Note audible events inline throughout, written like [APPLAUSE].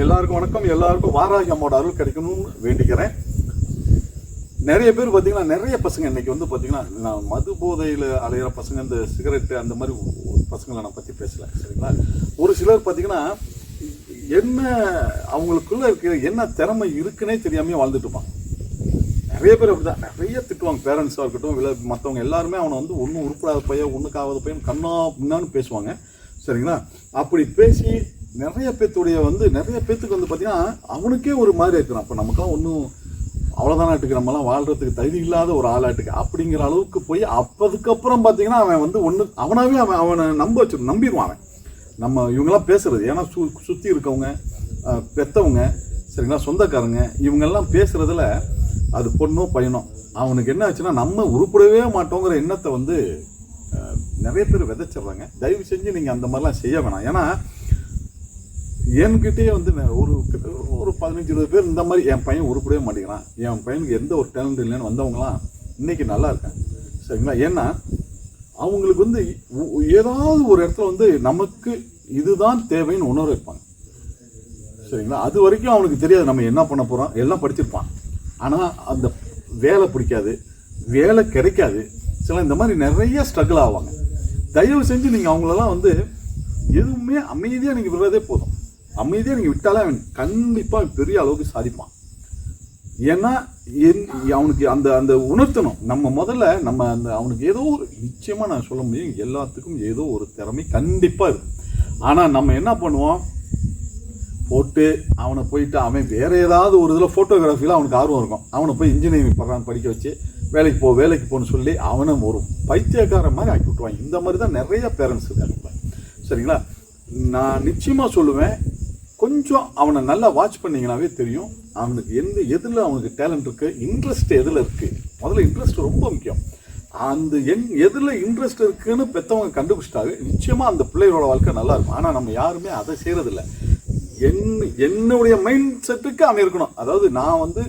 எல்லாருக்கும் வணக்கம். எல்லாருக்கும் வாராகி அம்மோட அருள் கிடைக்கணும்னு வேண்டிக்கிறேன். நிறைய பேர் பார்த்தீங்கன்னா நிறைய பசங்க இன்னைக்கு வந்து பார்த்தீங்கன்னா நான் மது போதையில் அலையிற பசங்க இந்த சிகரெட்டு அந்த மாதிரி பசங்களை நான் பற்றி பேசல சரிங்களா? ஒரு சிலர் பார்த்தீங்கன்னா என்ன அவங்களுக்குள்ள இருக்கிற என்ன திறமை இருக்குன்னே தெரியாமே வாழ்ந்துட்டு இருப்பான் நிறைய பேர் அப்படிதான். நிறைய திட்டுவாங்க. பேரண்ட்ஸாக இருக்கட்டும் இல்லை மற்றவங்க எல்லாருமே அவனை வந்து ஒன்றும் உருப்படாத பையன் ஒன்றுக்காவது பையன் கண்ணா பின்னான்னு பேசுவாங்க. சரிங்களா? அப்படி பேசி நிறைய பேத்துடைய வந்து நிறைய பேத்துக்கு வந்து பார்த்தீங்கன்னா அவனுக்கே ஒரு மாதிரி இருக்கிறான். அப்போ நமக்கெல்லாம் ஒன்றும் அவ்வளோதானாட்டுக்கு நம்மலாம் வாழ்றதுக்கு தகுதி இல்லாத ஒரு ஆளாட்டுக்கு அப்படிங்கிற அளவுக்கு போய் அப்பதுக்கப்புறம் பார்த்தீங்கன்னா அவன் வந்து ஒன்று அவனாகவே அவன் அவனை நம்ப வச்சு நம்பிடுவான் அவன். நம்ம இவங்கெல்லாம் பேசுறது ஏன்னா சு சுற்றி இருக்கவங்க பெற்றவங்க பெத்தவங்க சரிங்களா சொந்தக்காரங்க இவங்கெல்லாம் பேசுகிறதுல அது பொண்ணோ பையனோ அவனுக்கு என்ன ஆச்சுன்னா நம்ம உருப்படவே மாட்டோங்கிற எண்ணத்தை வந்து நிறைய பேர் விதைச்சிடுறாங்க. தயவு செஞ்சு நீங்கள் அந்த மாதிரிலாம் செய்ய வேணாம். ஏன்னா என்கிட்டயே வந்து ஒரு ஒரு பதினஞ்சு இருபது பேர் இந்த மாதிரி என் பையன் உருப்படவே மாட்டேங்கிறான் என் பையனுக்கு எந்த ஒரு டேலண்ட் இல்லைன்னு வந்தவங்களாம் இன்னைக்கு நல்லா இருக்காங்க. சரிங்களா? ஏன்னா அவங்களுக்கு வந்து ஏதாவது ஒரு இடத்துல வந்து நமக்கு இதுதான் தேவைன்னு உணர வைப்பாங்க. சரிங்களா? அது வரைக்கும் அவனுக்கு தெரியாது நம்ம என்ன பண்ண போகிறோம் எல்லாம் படிச்சிருப்பான். ஆனால் அந்த வேலை பிடிக்காது வேலை கிடைக்காது. சில இந்த மாதிரி நிறைய ஸ்ட்ரகிள் ஆவாங்க. தயவு செஞ்சு நீங்கள் அவங்களெல்லாம் வந்து எதுவுமே அமைதியாக நீங்கள் விடுறதே போதும். அமைதியாக நீங்கள் விட்டாலே அவன் கண்டிப்பாக பெரிய அளவுக்கு சாதிப்பான். ஏன்னா என் அவனுக்கு அந்த அந்த உணர்த்தணும். நம்ம முதல்ல நம்ம அந்த அவனுக்கு ஏதோ ஒரு நிச்சயமாக நான் சொல்ல முடியும். எல்லாத்துக்கும் ஏதோ ஒரு திறமை கண்டிப்பாக இருக்கும் ஆனால் நம்ம என்ன பண்ணுவோம்? போட்டு அவனை போயிட்டு அவன் வேறு ஏதாவது ஒரு இதில் ஃபோட்டோகிராஃபியில் அவனுக்கு ஆர்வம் இருக்கும். அவனை போய் இன்ஜினியரிங் பண்றான் படிக்க வச்சு வேலைக்கு போ வேலைக்கு போன்னு சொல்லி அவனை ஒரு பைத்தியக்கார மாதிரி ஆக்கி விட்டுவான் இந்த மாதிரி தான் நிறைய பேரண்ட்ஸ் இருக்காங்க. சரிங்களா? நான் நிச்சயமாக சொல்லுவேன் கொஞ்சம் அவனை நல்லா வாட்ச் பண்ணிங்கனாவே தெரியும். அவனுக்கு எந்த எதில் அவனுக்கு டேலண்ட் இருக்குது இன்ட்ரெஸ்ட் எதில் இருக்குது முதல்ல இன்ட்ரெஸ்ட் ரொம்ப முக்கியம். அந்த என் எதில் இன்ட்ரெஸ்ட் இருக்குன்னு பெற்றவங்க கண்டுபிடிச்சிட்டாவே நிச்சயமாக அந்த பிள்ளைகளோட வாழ்க்கை நல்லா இருக்கும். ஆனால் நம்ம யாருமே அதை செய்கிறதில்ல என் என்னுடைய மைண்ட் செட்டுக்கு அவன் இருக்கணும். அதாவது நான் வந்து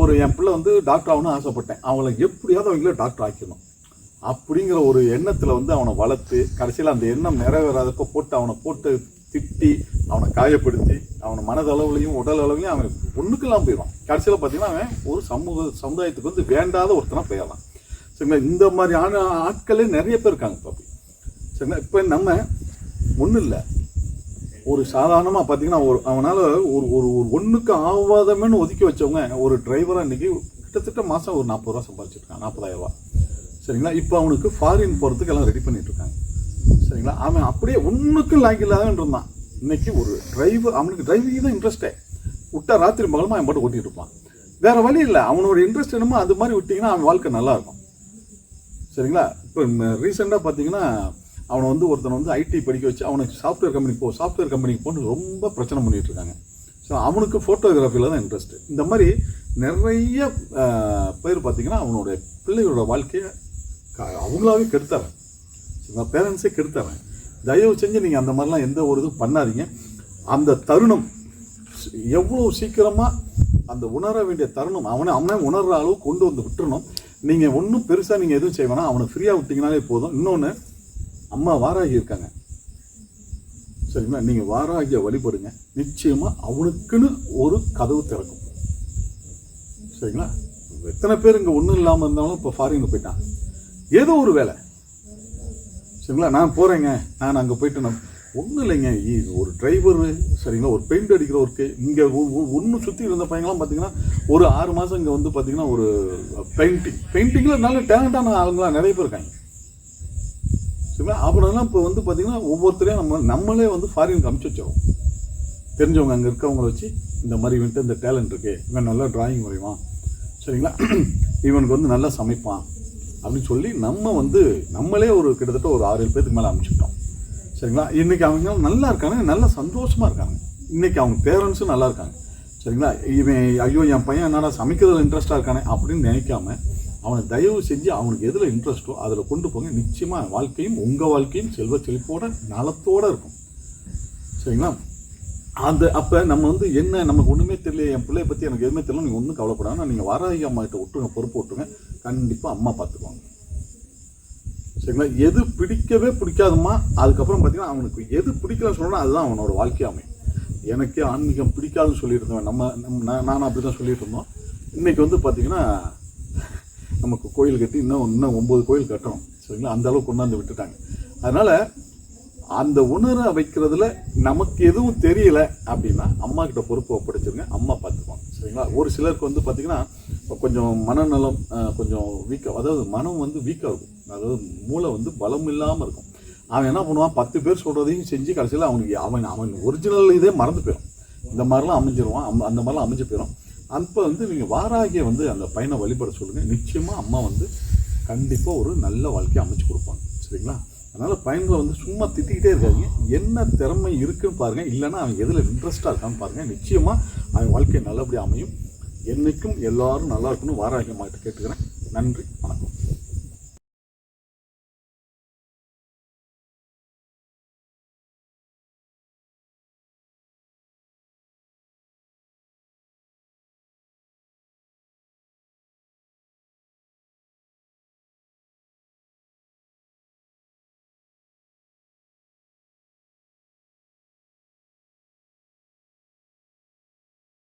ஒரு என் பிள்ளை வந்து டாக்டர் ஆகணும்னு ஆசைப்பட்டேன். அவளை எப்படியாவது அவங்கள டாக்டர் ஆக்கிடணும். அப்படிங்கிற ஒரு எண்ணத்தில் வந்து அவனை வளர்த்து கடைசியில் அந்த எண்ணம் நிறைவேறாதப்போ போட்டு அவனை போட்டு திட்டி அவனை காயப்படுத்தி அவனை மனதளவுலையும் உடல் அளவுலையும் அவன் ஒன்றுக்கெல்லாம் போயிடுவான். கடைசியில் பார்த்தீங்கன்னா அவன் ஒரு சமூக சமுதாயத்துக்கு வந்து வேண்டாத ஒருத்தனா போயிடலாம் சரிங்களா? இந்த மாதிரி ஆட்களே நிறைய பேர் இருக்காங்க இப்போ சரிங்களா? இப்போ நம்ம ஒன்றும் இல்லை. ஒரு சாதாரணமாக பார்த்தீங்கன்னா ஒரு அவனால் ஒரு ஒரு ஒரு ஒன்றுக்கு ஆவாதமேன்னு ஒதுக்கி வச்சவங்க ஒரு டிரைவராக இன்னைக்கு கிட்டத்தட்ட மாதம் ஒரு நாற்பது ரூபா சம்பாதிச்சிருக்கான் நாற்பதாயிரம் ரூபா. சரிங்களா? இப்போ அவனுக்கு ஃபாரின் போகிறதுக்கு எல்லாம் ரெடி பண்ணிட்டு இருக்காங்க. சரிங்களா? அவன் அப்படியே ஒன்றுக்கும் லாய்க்கு இல்லாதவன் இருந்தான். இன்னைக்கு ஒரு டிரைவர் அவனுக்கு டிரைவிங் தான் இன்ட்ரெஸ்டே விட்டா ராத்திரி பகலமாக அவன் பாட்டு ஓட்டிகிட்டு இருப்பான். வேறு வழி இல்லை. அவனோட இன்ட்ரெஸ்ட் என்னமோ அது மாதிரி விட்டிங்கன்னா அவன் வாழ்க்கை நல்லா இருக்கும். சரிங்களா? இப்போ ரீசெண்டாக பார்த்தீங்கன்னா அவனை வந்து ஒருத்தனை வந்து ஐடி படிக்க வச்சு அவனுக்கு சாஃப்ட்வேர் கம்பெனி போ சாஃப்ட்வேர் கம்பெனிக்கு போன்னு ரொம்ப பிரச்சனை பண்ணிகிட்டு இருக்காங்க. ஸோ அவனுக்கு ஃபோட்டோகிராஃபியில் தான் இன்ட்ரெஸ்ட் இந்த மாதிரி நிறைய பேர் பார்த்தீங்கன்னா அவனுடைய பிள்ளைகளோட வாழ்க்கையை க- அவங்களாவே கெடுத்தாரன் சரிங்களா பேரண்ட்ஸே கெடுத்தவன் தயவு செஞ்சு நீங்கள் அந்த மாதிரிலாம் எந்த ஒரு இதுவும் பண்ணாதீங்க. அந்த தருணம் எவ்வளோ சீக்கிரமாக அந்த உணர வேண்டிய தருணம் அவனை அவனே உணர்கிற அளவு கொண்டு வந்து விட்டுறணும். நீங்கள் ஒன்றும் பெருசாக நீங்கள் எதுவும் செய்வேனா அவனை ஃப்ரீயாக விட்டிங்கனாலே போதும். இன்னொன்று அம்மா வாராகி இருக்காங்க. சரிங்களா? நீங்கள் வாராகிய வழிபடுங்க. நிச்சயமாக அவனுக்குன்னு ஒரு கதவு திறக்கும். சரிங்களா? எத்தனை பேர் இங்கே ஒன்றும் இல்லாமல் இருந்தாலும் இப்போ ஃபாரினுக்கு போயிட்டான். ஏதோ ஒரு வேலை. சரிங்களா? நான் போகிறேங்க நான் அங்கே போயிட்டு நான் ஒன்றும் இல்லைங்க. ஒரு டிரைவரு சரிங்களா? ஒரு பெயிண்ட் அடிக்கிற ஒர்க்கு இங்கே ஒன்று சுற்றி இருந்த பையங்களாம் பார்த்தீங்கன்னா ஒரு ஆறு மாதம் இங்கே வந்து பார்த்தீங்கன்னா ஒரு பெயிண்டிங் பெயிண்டிங்கில் நல்ல டேலண்டான ஆளுங்களாம் நிறைய பேர் இருக்காங்க. சரிங்களா? அவனெல்லாம் இப்போ வந்து பார்த்தீங்கன்னா ஒவ்வொருத்தரையும் நம்ம நம்மளே வந்து ஃபாரினுக்கு அமுச்சு வச்சிடும் தெரிஞ்சவங்க அங்கே இருக்கவங்கள வச்சு இந்த மாதிரி இவன்ட்டு இந்த டேலண்ட் இருக்கு. இவன் நல்லா டிராயிங் வரைவான். சரிங்களா? [CLEARS THROAT] இவனுக்கு வந்து நல்லா சமைப்பான். அப்படின்னு சொல்லி நம்ம வந்து நம்மளே ஒரு கிட்டத்தட்ட ஒரு ஆறு ஏழு பேத்துக்கு மேலே அனுப்பிச்சிட்டோம் சரிங்களா? இன்றைக்கி அவங்க நல்லா இருக்காங்க நல்லா சந்தோஷமாக இருக்காங்க. இன்னைக்கு அவங்க பேரண்ட்ஸும் நல்லா இருக்காங்க. சரிங்களா? இவன் ஐயோ என் பையன் என்னடா சமைக்கிறதுல இன்ட்ரெஸ்ட்டாக இருக்கானே அப்படின்னு நினைக்காம அவனை தயவு செஞ்சு அவனுக்கு எதில் இன்ட்ரெஸ்ட்டோ அதில் கொண்டு போங்க. நிச்சயமாக வாழ்க்கையும் உங்கள் வாழ்க்கையும் செல்வ செழிப்போட நலத்தோடு இருக்கும். சரிங்களா? அந்த அப்போ நம்ம வந்து என்ன நமக்கு ஒன்றுமே தெரியல என் பிள்ளைய பற்றி எனக்கு எதுவுமே தெரியல நீங்கள் ஒன்றும் கவலைப்படாமல் நீங்கள் வாராகி அம்மா கிட்ட விட்டுருங்க பொறுப்பு விட்டுருங்க கண்டிப்பாக அம்மா பார்த்துக்குவாங்க சரிங்களா? எது பிடிக்கவே பிடிக்காதுமா அதுக்கப்புறம் பார்த்தீங்கன்னா அவனுக்கு எது பிடிக்கலன்னு சொன்னா அதுதான் அவனோட வாழ்க்கை அமையும் எனக்கே ஆன்மீகம் பிடிக்காதுன்னு சொல்லிட்டு இருந்தேன் நம்ம நம்ம- நானும் அப்படி தான் சொல்லிட்டு இருந்தோம். இன்னைக்கு வந்து பார்த்திங்கன்னா நமக்கு கோயில் கட்டி இன்னும் இன்னும் ஒம்பது கோயில் கட்டணும். சரிங்களா? அந்த அளவுக்கு கொண்டாந்து விட்டுட்டாங்க. அதனால அந்த உணர வைக்கிறதுல நமக்கு எதுவும் தெரியல அப்படின்னா அம்மா கிட்ட பொறுப்பு ஒப்படைச்சிருங்க. அம்மா பார்த்துக்குவாங்க சரிங்களா? ஒரு சிலருக்கு வந்து பார்த்தீங்கன்னா கொஞ்சம் மனநலம் கொஞ்சம் வீக்காக அதாவது மனம் வந்து வீக்காக இருக்கும் அதாவது மூளை வந்து பலம் இல்லாமல் இருக்கும். அவன் என்ன பண்ணுவான்? பத்து பேர் சொல்கிறதையும் செஞ்சு கடைசியில் அவனுக்கு அவன் அவன் ஒரிஜினல் இதே மறந்து போயிடும். இந்த மாதிரிலாம் அமைஞ்சிருவான் அம்- அந்த மாதிரிலாம் அமைஞ்சு போயிடும். அப்போ வந்து நீங்கள் வாராகிய வந்து அந்த பையனை வழிபட சொல்லுங்கள் நிச்சயமாக அம்மா வந்து கண்டிப்பாக ஒரு நல்ல வாழ்க்கையை அமைச்சு கொடுப்பாங்க. சரிங்களா? அதனால் பையன்களை வந்து சும்மா திட்டிக்கிட்டே இருக்காதீங்க. என்ன திறமை இருக்குன்னு பாருங்கள் இல்லைன்னா அவன் எதில் இன்ட்ரெஸ்ட்டாக இருக்கான்னு பாருங்கள் நிச்சயமாக அவன் வாழ்க்கை நல்லபடியாக அமையும். என்றைக்கும் எல்லாரும் நல்லா இருக்கணும் வாராகியமாகிட்ட கேட்டுக்கிறேன். நன்றி வணக்கம்.